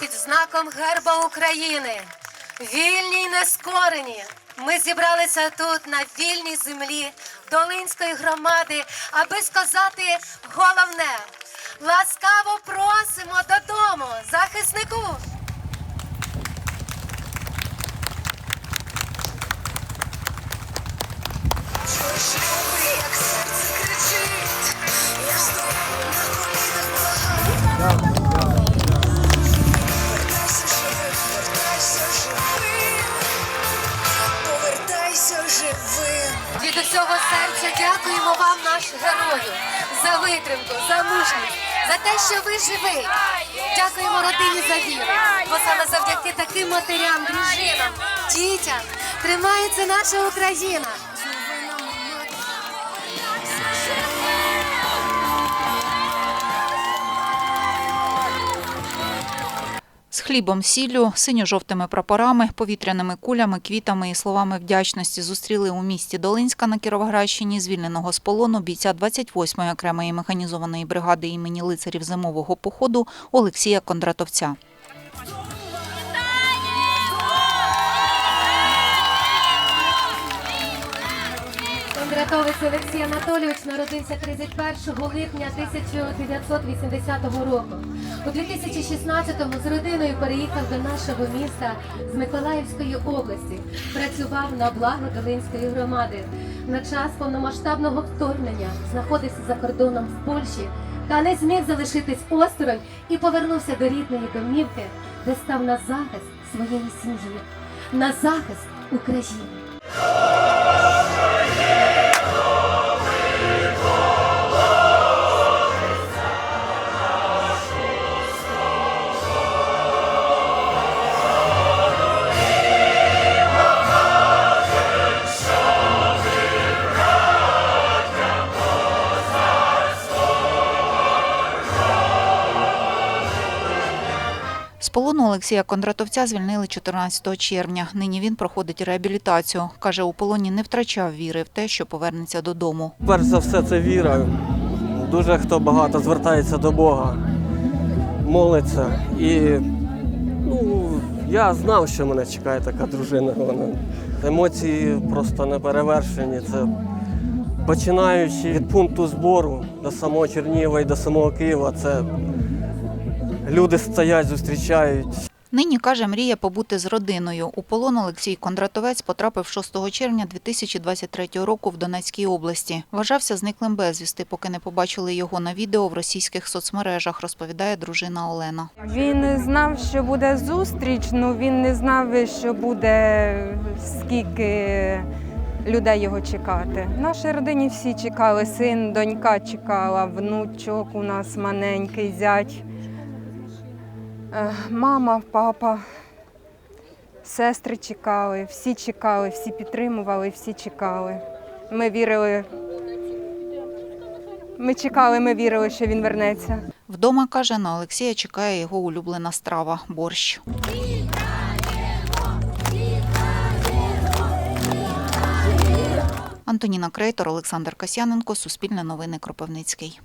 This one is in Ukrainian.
під знаком герба України. Вільні й нескорені. Ми зібралися тут на вільній землі Долинської громади, аби сказати головне. Ласкаво просимо додому, захиснику. як. Від усього серця дякуємо вам, наш герою, за витримку, за мужність, за те, що ви живий. Дякуємо родині за віру, бо саме завдяки таким матерям, дружинам, дітям тримається наша Україна. Хлібом, сіллю, синьо-жовтими прапорами, повітряними кулями, квітами і словами вдячності зустріли у місті Долинська на Кіровоградщині звільненого з полону бійця 28-ї окремої механізованої бригади імені лицарів зимового походу Олексія Кондратовця. Кондратовець Олексій Анатолійович народився 31 липня 1980 року. У 2016-му з родиною переїхав до нашого міста з Миколаївської області. Працював на благо Долинської громади. На час повномасштабного вторгнення знаходився за кордоном в Польщі та не зміг залишитись осторонь і повернувся до рідної домівки, де став на захист своєї сім'ї, на захист України. Полону Олексія Кондратовця звільнили 14 червня. Нині він проходить реабілітацію. Каже, у полоні не втрачав віри в те, що повернеться додому. Перш за все, це віра. Дуже хто багато звертається до Бога, молиться. І ну, я знав, що мене чекає така дружина. Вона. Емоції просто не перевершені. Це починаючи від пункту збору до самого Чернігова і до самого Києва, це люди стоять, зустрічають. Нині, каже, мріє побути з родиною. У полон Олексій Кондратовець потрапив 6 червня 2023 року в Донецькій області. Вважався зниклим безвісти, поки не побачили його на відео в російських соцмережах, розповідає дружина Олена. Він знав, що буде зустріч, але він не знав, що буде скільки людей його чекати. В нашій родині всі чекали. Син, донька чекала, внучок у нас маленький зять, мама, папа, сестри чекали, всі чекали, всі підтримували, всі чекали. Ми вірили. Ми чекали, ми вірили, що він вернеться. Вдома, каже, на Олексія чекає його улюблена страва – борщ. Антоніна Крейтор, Олександр Касяненко, Суспільне новини Кропивницький.